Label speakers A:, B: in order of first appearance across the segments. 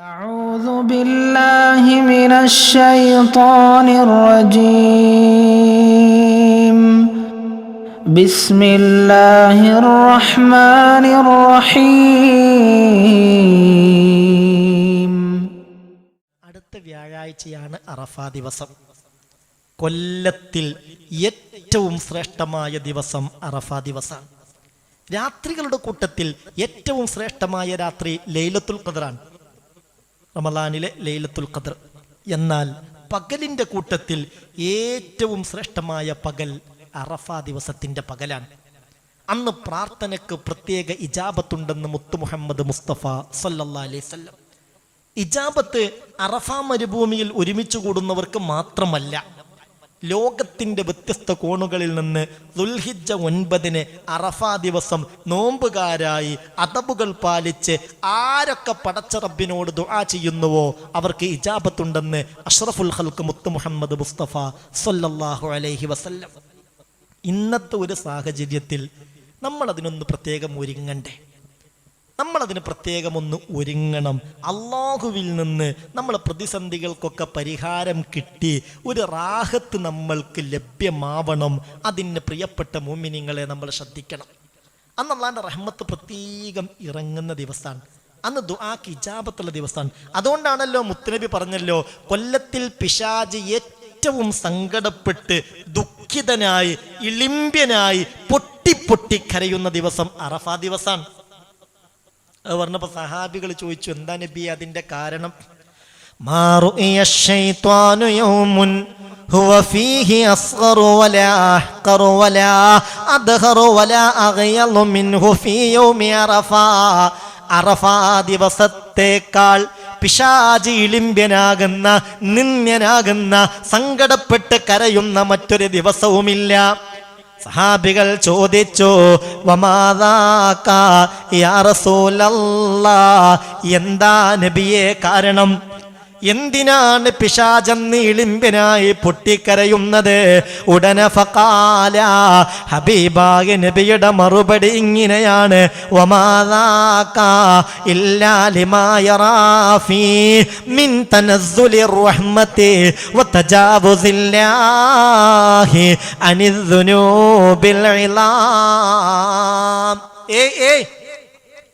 A: أعوذ بالله من الشيطان الرجيم بسم الله الرحمن الرحيم
B: അടുത്ത വ്യാഴാഴ്ചയാണ് അറഫാ ദിവസം കൊല്ലത്തിൽ ഏറ്റവും ശ്രേഷ്ഠമായ ദിവസം അറഫാ ദിവസമാണ് രാത്രികളുടെ കൂട്ടത്തിൽ ഏറ്റവും ശ്രേഷ്ഠമായ രാത്രി ലൈലത്തുൽ ഖദറാണ് റമദാനിലെ ലൈലത്തുൽ ഖദർ. എന്നാൽ പകലിന്റെ കൂട്ടത്തിൽ ഏറ്റവും ശ്രേഷ്ഠമായ പകൽ അറഫ ദിവസത്തിന്റെ പകലാണ്. അന്ന് പ്രാർത്ഥനയ്ക്ക് പ്രത്യേക ഇജാബത്തുണ്ടെന്ന് മുത്തു മുഹമ്മദ് മുസ്തഫ സല്ലല്ലാ അലൈഹി വസല്ലം. ഇജാബത്ത് അറഫ മരുഭൂമിയിൽ ഒരുമിച്ച് കൂടുന്നവർക്ക് മാത്രമല്ല ലോകത്തിന്റെ വ്യത്യസ്ത കോണുകളിൽ നിന്ന് ദുൽഹിജ ഒൻപതിന് അറഫ ദിവസം നോമ്പുകാരായി അതബുകൾ പാലിച്ച് ആരൊക്കെ പടച്ച റബ്ബിനോട് ദുആ ചെയ്യുന്നുവോ അവർക്ക് ഇജാബത്തുണ്ടെന്ന് അഷ്റഫുൽ ഹൽക്ക് മുത്ത് മുഹമ്മദ് മുസ്തഫ സല്ലല്ലാഹു അലൈഹി വസല്ലം. ഇന്നത്തെ ഒരു സാഹചര്യത്തിൽ നമ്മൾ അതിനൊന്ന് പ്രത്യേകം ഒരുങ്ങണ്ടേ? നമ്മളതിന് പ്രത്യേകമൊന്ന് ഒരുങ്ങണം. അള്ളാഹുവിൽ നിന്ന് നമ്മൾ പ്രതിസന്ധികൾക്കൊക്കെ പരിഹാരം കിട്ടി ഒരു റാഹത്ത് നമ്മൾക്ക് ലഭ്യമാവണം. അതിന് പ്രിയപ്പെട്ട മോമിനിങ്ങളെ നമ്മൾ ശ്രദ്ധിക്കണം. അന്ന് അള്ളാന്റെ റഹ്മത്ത് പ്രത്യേകം ഇറങ്ങുന്ന ദിവസമാണ്. അന്ന് ദുആക്ക് ഇജാബത്തുള്ള ദിവസമാണ്. അതുകൊണ്ടാണല്ലോ മുത്തനബി പറഞ്ഞല്ലോ കൊല്ലത്തിൽ പിശാജ് ഏറ്റവും സങ്കടപ്പെട്ട് ദുഃഖിതനായി ഇളിമ്പ്യനായി പൊട്ടി പൊട്ടി കരയുന്ന ദിവസം അറഫാ ദിവസമാണ്. അത് പറഞ്ഞപ്പോ സഹാബികൾ ചോദിച്ചു എന്താ നബി അതിന്റെ കാരണം ما رؤي الشيطان يوم هو فيه أصغر ولا أحقر ولا أدهر ولا أغيض منه في يوم عرفة عرفة ദിവസത്തേക്കാൾ പിശാജ് ഇളിമ്പ്യനാകുന്ന നിന്ദ്യനാകുന്ന സങ്കടപ്പെട്ട് കരയുന്ന മറ്റൊരു ദിവസവുമില്ല സഹാബികൾ ചോദിച്ചു വമാതാക്ക യാ റസൂലല്ലാ? എന്താ നബിയെ? കാരണം എന്തിനാണ് പിശാചെന്ന് ഇളിമ്പിനായി പൊട്ടിക്കരയുന്നത്? ഉടനെ ഫക്കാല ഹബീബായ നബിയുടെ മറുപടി ഇങ്ങനെയാണ്.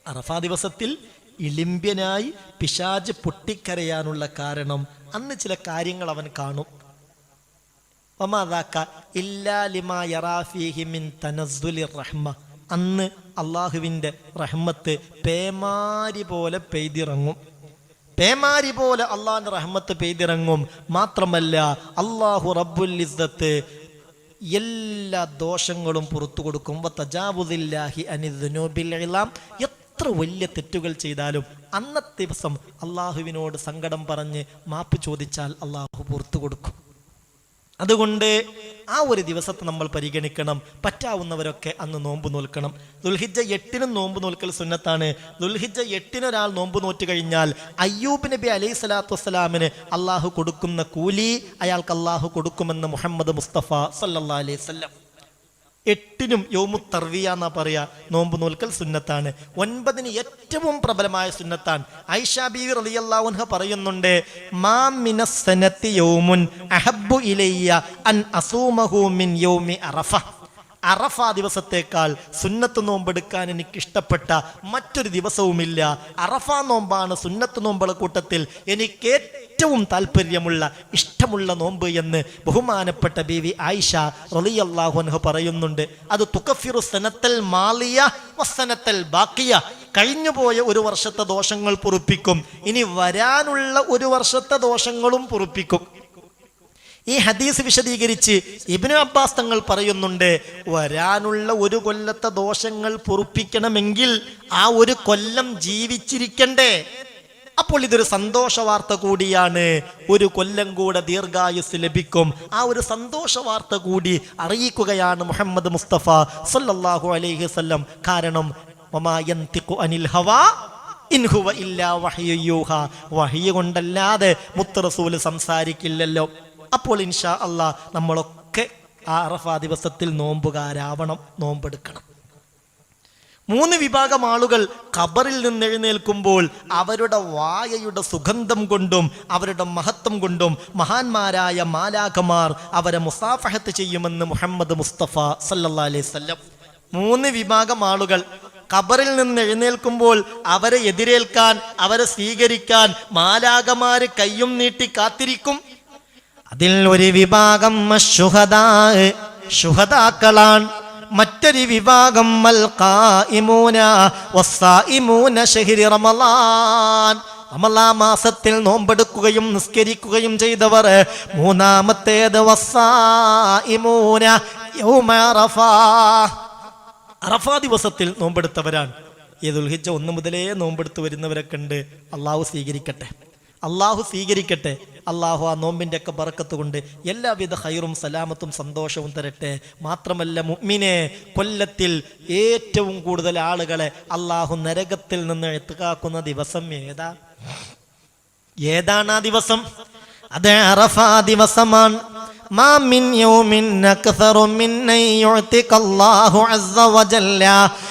B: അറഫാ ദിവസത്തിൽ ഇളിമ്പ്യനായി പിശാജ് പൊട്ടിക്കരയാനുള്ള കാരണം അന്ന് ചില കാര്യങ്ങൾ അവൻ കാണും. റഹ്മ. അന്ന് അള്ളാഹുവിന്റെ റഹ്മത്ത് പേമാരി പോലെ പെയ്തിറങ്ങും. പേമാരി പോലെ അള്ളാഹിന്റെ റഹ്മത്ത് പെയ്തിറങ്ങും. മാത്രമല്ല അള്ളാഹു റബ്ബുൽ ഇസ്സത്ത് എല്ലാ ദോഷങ്ങളും പുറത്തു കൊടുക്കും. എത്ര വലിയ തെറ്റുകൾ ചെയ്താലും അന്നത്തെ ദിവസം അള്ളാഹുവിനോട് സങ്കടം പറഞ്ഞ് മാപ്പ് ചോദിച്ചാൽ അള്ളാഹു പുറത്തു കൊടുക്കും. അതുകൊണ്ട് ആ ഒരു ദിവസത്തെ നമ്മൾ പരിഗണിക്കണം പറ്റാവുന്നവരൊക്കെ അന്ന് നോമ്പ് നോൽക്കണം. ദുൽഹിജ എട്ടിനും നോമ്പ് നോൽക്കൽ സുന്നത്താണ്. ദുൽഹിജ എട്ടിന് ഒരാൾ നോമ്പ് നോറ്റ് കഴിഞ്ഞാൽ അയ്യൂബ് നബി അലൈഹി സ്വലാത്തു വസ്സലാമിന് അള്ളാഹു കൊടുക്കുന്ന കൂലി അയാൾക്ക് അള്ളാഹു കൊടുക്കുമെന്ന് മുഹമ്മദ് മുസ്തഫ സല്ലാ അലൈഹി വസല്ലം എട്ടിനും യോമു തർവിയ എന്നാ പറയാ. നോമ്പ് നോൽക്കൽ സുന്നത്താണ്. ഒൻപതിന് ഏറ്റവും പ്രബലമായ സുന്നത്താണ്. ഐഷ ബീവി റളിയല്ലാഹുൻഹ പറയുന്നുണ്ട് മാമിന യൗമുൻ അഹബ്ബു ഇലയ്യ അൻ അസൂമഹു മിൻ യൗമി അറഫ. അറഫ ദിവസത്തേക്കാൾ സുന്നത്ത് നോമ്പെടുക്കാൻ എനിക്ക് ഇഷ്ടപ്പെട്ട മറ്റൊരു ദിവസവുമില്ല. അറഫ നോമ്പാണ് സുന്നത്ത് നോമ്പുള്ള കൂട്ടത്തിൽ എനിക്ക് ഏറ്റവും താല്പര്യമുള്ള ഇഷ്ടമുള്ള നോമ്പ് എന്ന് ബഹുമാനപ്പെട്ട ബീവി ആയിഷ റളിയല്ലാഹുൻഹ പറയുന്നുണ്ട്. അത് തുക്കഫിറു സനത്തൽ മാലിയ വസനത്തൽ ബാക്കിയ. കഴിഞ്ഞുപോയ ഒരു വർഷത്തെ ദോഷങ്ങൾ പൊറുപ്പിക്കും. ഇനി വരാനുള്ള ഒരു വർഷത്തെ ദോഷങ്ങളും പൊറുപ്പിക്കും. ഈ ഹദീസ് വിശദീകരിച്ച് ഇബ്നു അബ്ബാസ് തങ്ങൾ പറയുന്നുണ്ട് വരാനുള്ള ഒരു കൊല്ലത്തെ ദോഷങ്ങൾ പൊറുപ്പിക്കണമെങ്കിൽ ആ ഒരു കൊല്ലം ജീവിച്ചിരിക്കണ്ടേ? അപ്പോൾ ഇതൊരു സന്തോഷ വാർത്ത കൂടിയാണ്. ഒരു കൊല്ലം കൂടെ ദീർഘായുസ് ലഭിക്കും. ആ ഒരു സന്തോഷ വാർത്ത കൂടി അറിയിക്കുകയാണ് മുഹമ്മദ് മുസ്തഫ സല്ലാഹു അലൈഹി വസല്ലം. കാരണം അനിൽ ഹവാ ഇൻഹുവ ഇല്ലാ വഹിയ യൂഹ. വഹിയ കൊണ്ടല്ലാതെ മുത്തറസൂൽ സംസാരിക്കില്ലല്ലോ. അപ്പോൾ ഇൻഷാ അള്ളാ നമ്മളൊക്കെ ആ അറഫ ദിവസത്തിൽ നോമ്പുകാരാവണം നോമ്പെടുക്കണം. മൂന്ന് വിഭാഗം ആളുകൾ ഖബറിൽ നിന്ന് എഴുന്നേൽക്കുമ്പോൾ അവരുടെ വായയുടെ സുഗന്ധം കൊണ്ടും അവരുടെ മഹത്വം കൊണ്ടും മഹാന്മാരായ മാലാഖമാർ അവരെ മുസാഫഹത്ത് ചെയ്യുമെന്ന് മുഹമ്മദ് മുസ്തഫ സല്ലാ അലൈഹി വസല്ലം മൂന്ന് വിഭാഗം ആളുകൾ ഖബറിൽ നിന്ന് എഴുന്നേൽക്കുമ്പോൾ അവരെ എതിരേൽക്കാൻ അവരെ സ്വീകരിക്കാൻ മാലാകമാര് കയ്യും നീട്ടി കാത്തിരിക്കും. അതിൽ ഒരു വിഭാഗം ശുഹദാക്കളാണ്. മറ്റൊരു വിഭാഗം റമളാൻ മാസത്തിൽ നോമ്പെടുക്കുകയും നിസ്കരിക്കുകയും ചെയ്തവർ മൂന്നാമത്തേത് അറഫാ. ദിവസത്തിൽ നോമ്പെടുത്തവരാണ്. ഈ ദുൽഹിജ ഒന്ന് മുതലേ നോമ്പെടുത്ത് വരുന്നവരൊക്കെ ഉണ്ട്. അള്ളാഹു സ്വീകരിക്കട്ടെ. അള്ളാഹു സ്വീകരിക്കട്ടെ അള്ളാഹു ആ നോമ്പിൻ്റെ ഒക്കെ ബറക്കത്ത് കൊണ്ട് എല്ലാവിധ ഹൈറും സലാമത്തും സന്തോഷവും തരട്ടെ മാത്രമല്ല മുഅ്മിനെ കൊല്ലത്തിൽ ഏറ്റവും കൂടുതൽ ആളുകളെ അള്ളാഹു നരകത്തിൽ നിന്ന് എത്തുകാക്കുന്ന ദിവസം ഏതാ ഏതാണ് ആ ദിവസം അത് അറഫ ദിവസമാണ് ما من يوم أكثر من أن يعتق الله عز وجل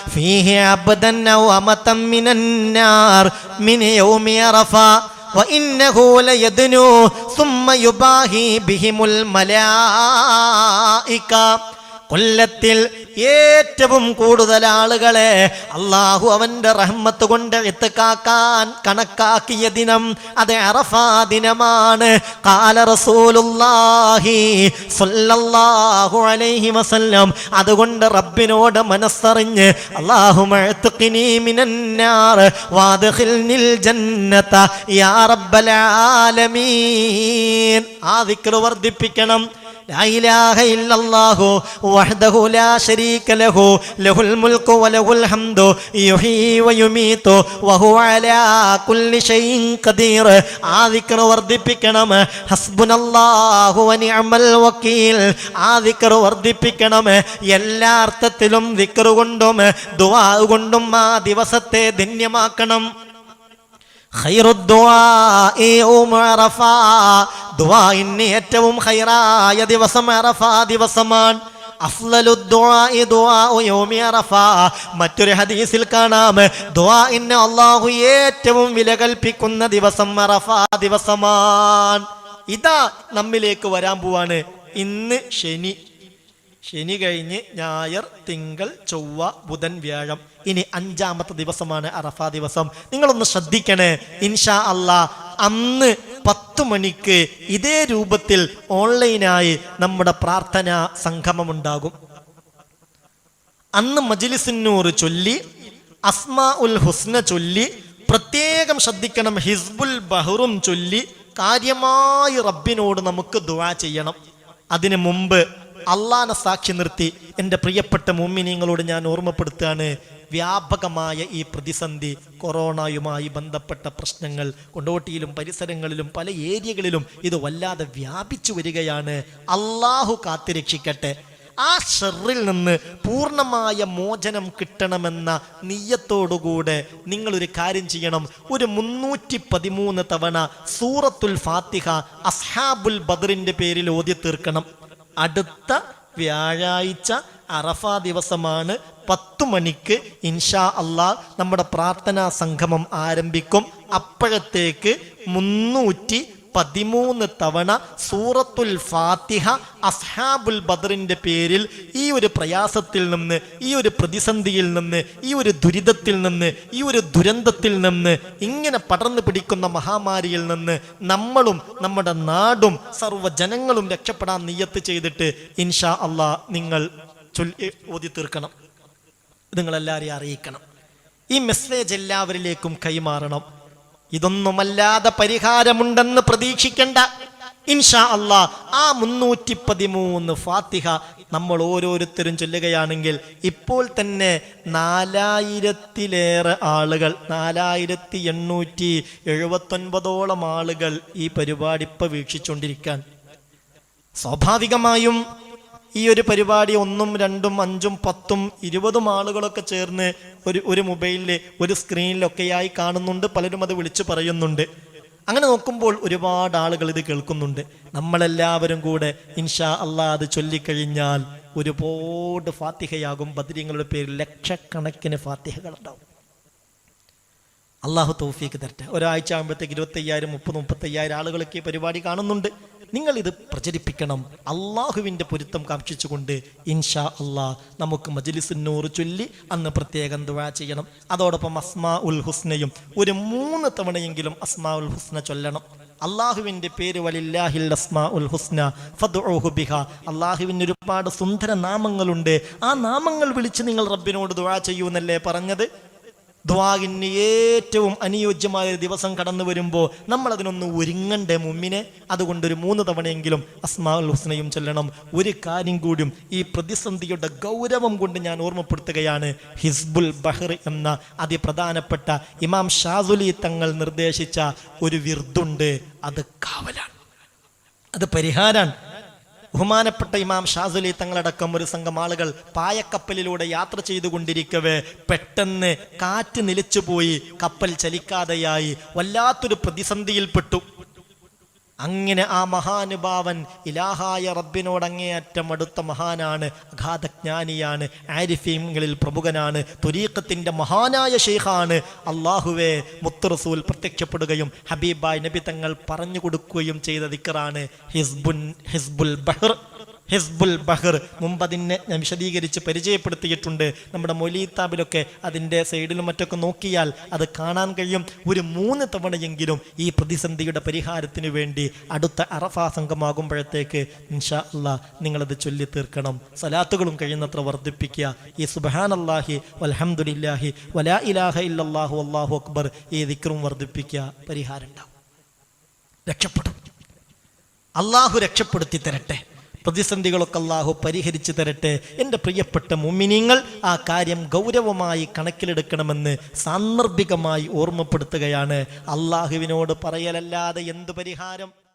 B: فيه عبدا أو أمة من النار من يوم عرفة وإنه ليدنو ثم يباهي بهم الملائكة കൊല്ലത്തിൽ ഏറ്റവും കൂടുതൽ ആളുകളെ അള്ളാഹു അവന്റെ റഹ്മത്ത് കൊണ്ട് എത്തുക്കാക്കാൻ കണക്കാക്കിയ ദിനം അത് അറഫാ ദിനമാണ്. അതുകൊണ്ട് റബ്ബിനോട് മനസ്സറിഞ്ഞ് അള്ളാഹു മഅ്തുഖിനി മിനന്നാർ വാദഖിൽനിൽ ജന്നത. യാ റബ്ബൽ ആലമീൻ. ആ ദിക്ർ വർദ്ധിപ്പിക്കണം. വർദ്ധിപ്പിക്കണം വർദ്ധിപ്പിക്കണം എല്ലാ അർത്ഥത്തിലും കൊണ്ടും ദുവാ കൊണ്ടും ആ ദിവസത്തെ ധന്യമാക്കണം. ദുആഇന് ഏറ്റവും ഹൈറായ ദിവസം അറഫാ ദിവസമാണ്. മറ്റൊരു ഹദീസിൽ കാണാം. ദുആഇന് അല്ലാഹു ഏറ്റവും വില കൽപ്പിക്കുന്ന ദിവസം അറഫ ദിവസമാണ്. ഇതാ നമ്മിലേക്ക് വരാൻ പോവാണ്. ഇന്ന് ശനി. ശനി കഴിഞ്ഞ് ഞായർ തിങ്കൾ ചൊവ്വ ബുധൻ വ്യാഴം. ഇനി അഞ്ചാമത്തെ ദിവസമാണ് അറഫ ദിവസം. നിങ്ങളൊന്ന് ശ്രദ്ധിക്കണേ. ഇൻഷാ അള്ളാ അന്ന് പത്തു മണിക്ക് ഇതേ രൂപത്തിൽ ഓൺലൈനായി നമ്മുടെ പ്രാർത്ഥനാ സംഗമമുണ്ടാകും. അന്ന് മജിലിസിന്നൂർ ചൊല്ലി അസ്മാ ഉൽ ഹുസ്ന ചൊല്ലി പ്രത്യേകം ശ്രദ്ധിക്കണം ഹിസ്ബുൽ ബഹറും ചൊല്ലി കാര്യമായി റബ്ബിനോട് നമുക്ക് ദുവാ ചെയ്യണം. അതിനു മുമ്പ് അള്ളാനെ സാക്ഷി നിർത്തി എന്റെ പ്രിയപ്പെട്ട മുമ്മിനിങ്ങളോട് ഞാൻ ഓർമ്മപ്പെടുത്തുകയാണ് വ്യാപകമായ ഈ പ്രതിസന്ധി കൊറോണയുമായി ബന്ധപ്പെട്ട പ്രശ്നങ്ങൾ കൊണ്ടോട്ടിയിലും പരിസരങ്ങളിലും പല ഏരിയകളിലും ഇത് വല്ലാതെ വ്യാപിച്ചു വരികയാണ്. അള്ളാഹു കാത്തിരക്ഷിക്കട്ടെ. ആ ഷെറിൽ നിന്ന് പൂർണമായ മോചനം കിട്ടണമെന്ന നീയത്തോടുകൂടെ നിങ്ങളൊരു കാര്യം ചെയ്യണം. ഒരു മുന്നൂറ്റി പതിമൂന്ന് തവണ സൂറത്തുൽ ഫാത്തിഹ അസ്ഹാബുൽ ബദറിന്റെ പേരിൽ ഓതി തീർക്കണം അടുത്ത വ്യാഴാഴ്ച അറഫ ദിവസമാണ്. പത്തു മണിക്ക് ഇൻഷാ അള്ളാ നമ്മുടെ പ്രാർത്ഥനാ സംഗമം ആരംഭിക്കും. അപ്പോഴത്തേക്ക് മുന്നൂറ്റി പതിമൂന്ന് തവണ സൂറത്തുൽ ഫാത്തിഹ അസ്ഹാബുൽ ബദറിന്റെ പേരിൽ ഈ ഒരു പ്രയാസത്തിൽ നിന്ന് ഈ ഒരു പ്രതിസന്ധിയിൽ നിന്ന് ഈ ഒരു ദുരിതത്തിൽ നിന്ന് ഈ ഒരു ദുരന്തത്തിൽ നിന്ന് ഇങ്ങനെ പടർന്നു പിടിക്കുന്ന മഹാമാരിയിൽ നിന്ന് നമ്മളും നമ്മുടെ നാടും സർവജനങ്ങളും രക്ഷപ്പെടാൻ നിയത്ത് ചെയ്തിട്ട് ഇൻഷാ അള്ളാ നിങ്ങൾ ഓതി തീർക്കണം. നിങ്ങളെല്ലാവരെയും അറിയിക്കണം. ഈ മെസ്സേജ് എല്ലാവരിലേക്കും കൈമാറണം. ഇതൊന്നുമല്ലാതെ പരിഹാരമുണ്ടെന്ന് പ്രതീക്ഷിക്കേണ്ട. ഇൻഷാ അള്ളാ ആ മുന്നൂറ്റി പതിമൂന്ന് ഫാത്തിഹ നമ്മൾ ഓരോരുത്തരും ചൊല്ലുകയാണെങ്കിൽ ഇപ്പോൾ തന്നെ നാലായിരത്തിലേറെ ആളുകൾ നാലായിരത്തി എണ്ണൂറ്റി എഴുപത്തൊൻപതോളം ആളുകൾ ഈ പരിപാടി ഇപ്പൊ വീക്ഷിച്ചുകൊണ്ടിരിക്കാൻ സ്വാഭാവികമായും ഈ ഒരു പരിപാടി ഒന്നും രണ്ടും അഞ്ചും പത്തും ഇരുപതും ആളുകളൊക്കെ ചേർന്ന് ഒരു ഒരു മൊബൈലിൽ ഒരു സ്ക്രീനിലൊക്കെയായി കാണുന്നുണ്ട്. പലരും അത് വിളിച്ചു പറയുന്നുണ്ട്. അങ്ങനെ നോക്കുമ്പോൾ ഒരുപാട് ആളുകൾ ഇത് കേൾക്കുന്നുണ്ട്. നമ്മളെല്ലാവരും കൂടെ ഇൻഷാ അള്ളാ അത് ചൊല്ലിക്കഴിഞ്ഞാൽ ഒരുപാട് ഫാത്തിഹയാകും. ബദ്രീങ്ങളുടെ പേരിൽ ലക്ഷക്കണക്കിന് ഫാത്തിഹകൾ ഉണ്ടാവും അള്ളാഹു തൗഫീക്ക് തരട്ടെ. ഒരാഴ്ച ആകുമ്പോഴത്തേക്ക് ഇരുപത്തയ്യായിരം മുപ്പത് മുപ്പത്തയ്യായിരം ആളുകളൊക്കെ പരിപാടി കാണുന്നുണ്ട്. നിങ്ങൾ ഇത് പ്രചരിപ്പിക്കണം. അള്ളാഹുവിന്റെ പൊരുത്തം കാക്ഷിച്ചുകൊണ്ട് ഇൻഷാ അള്ളാ നമുക്ക് മജ്ലിസുന്നൂറ് ചൊല്ലി അന്ന് പ്രത്യേകം ദുവാ ചെയ്യണം. അതോടൊപ്പം അസ്മാ ഉൽ ഹുസ്നയും ഒരു മൂന്ന് തവണയെങ്കിലും അസ്മാ ഉൽ ഹുസ്ന ചൊല്ലണം. അള്ളാഹുവിന്റെ പേര് വലില്ലാഹിൽ അസ്മാ ഉൽ ഹുസ്ന ഫദ്ഉഹു ബിഹ. അള്ളാഹുവിന് ഒരുപാട് സുന്ദര നാമങ്ങളുണ്ട്. ആ നാമങ്ങൾ വിളിച്ച് നിങ്ങൾ റബ്ബിനോട് ദുവാ ചെയ്യൂ എന്നല്ലേ പറഞ്ഞത്? ദ്വാഗിന് ഏറ്റവും അനുയോജ്യമായ ഒരു ദിവസം കടന്നു വരുമ്പോൾ നമ്മൾ അതിനൊന്ന് ഒരുങ്ങണ്ടേ മുമ്മിനെ? അതുകൊണ്ടൊരു മൂന്ന് തവണയെങ്കിലും അസ്മാൽ ഹുസ്നയും ചെല്ലണം. ഒരു കാര്യം കൂടിയും ഈ പ്രതിസന്ധിയുടെ ഗൗരവം കൊണ്ട് ഞാൻ ഓർമ്മപ്പെടുത്തുകയാണ്. ഹിസ്ബുൽ ബഹർ എന്ന അതിപ്രധാനപ്പെട്ട ഇമാം ഷാസുലി തങ്ങൾ നിർദ്ദേശിച്ച ഒരു വിർദുണ്ട്. അത് കാവലാണ്. അത് പരിഹാരാണ്. ബഹുമാനപ്പെട്ട ഇമാം ഷാസുലി തങ്ങളടക്കം ഒരു സംഘം ആളുകൾ പായക്കപ്പലിലൂടെ യാത്ര ചെയ്തുകൊണ്ടിരിക്കവേ പെട്ടെന്ന് കാറ്റ് നിലച്ചുപോയി കപ്പൽ ചലിക്കാതെയായി വല്ലാത്തൊരു പ്രതിസന്ധിയിൽപ്പെട്ടു. അങ്ങനെ ആ മഹാനുഭാവൻ ഇലാഹായ റബ്ബിനോട് അങ്ങേയറ്റം അടുത്ത മഹാനാണ് അഗാധജ്ഞാനിയാണ് ആരിഫീങ്ങളിൽ പ്രമുഖനാണ് തുരീഖത്തിന്റെ മഹാനായ ഷെയ്ഖാണ് അള്ളാഹുവെ മുത്തുറസൂൽ പ്രത്യക്ഷപ്പെടുകയും ഹബീബായ് നബി തങ്ങൾ പറഞ്ഞു കൊടുക്കുകയും ചെയ്ത ദിക്കറാണ് ഹിസ്ബുൻ ഹിസ്ബുൽ ബഹർ. ഹിസ്ബുൽ ബഹർ മുമ്പ് അതിനെ ഞാൻ വിശദീകരിച്ച് പരിചയപ്പെടുത്തിയിട്ടുണ്ട്. നമ്മുടെ മൊലീത്താബിലൊക്കെ അതിന്റെ സൈഡിലും മറ്റൊക്കെ നോക്കിയാൽ അത് കാണാൻ കഴിയും. ഒരു മൂന്ന് തവണയെങ്കിലും ഈ പ്രതിസന്ധിയുടെ പരിഹാരത്തിന് വേണ്ടി അടുത്ത അറഫാ സംഘമാകുമ്പോഴത്തേക്ക് ഇൻഷാ അല്ല നിങ്ങളത് ചൊല്ലി തീർക്കണം. സലാത്തുകളും കഴിയുന്നത്ര വർദ്ധിപ്പിക്കുക. ഈ സുബഹാൻ അല്ലാഹി വൽഹംദുലില്ലാഹി വലാ ഇലാഹ ഇല്ലാഹു അള്ളാഹു അക്ബർ ഈ ദിക്റും വർദ്ധിപ്പിക്കുക. പരിഹാരം ഉണ്ടാവും. രക്ഷപ്പെടും. അള്ളാഹു രക്ഷപ്പെടുത്തി തരട്ടെ. പ്രതിസന്ധികളൊക്കെ അള്ളാഹു പരിഹരിച്ചു തരട്ടെ. എന്റെ പ്രിയപ്പെട്ട മുമിനിങ്ങൾ ആ കാര്യം ഗൗരവമായി കണക്കിലെടുക്കണമെന്ന് സാന്ദർഭികമായി ഓർമ്മപ്പെടുത്തുകയാണ്. അള്ളാഹുവിനോട് പറയലല്ലാതെ എന്തു പരിഹാരം?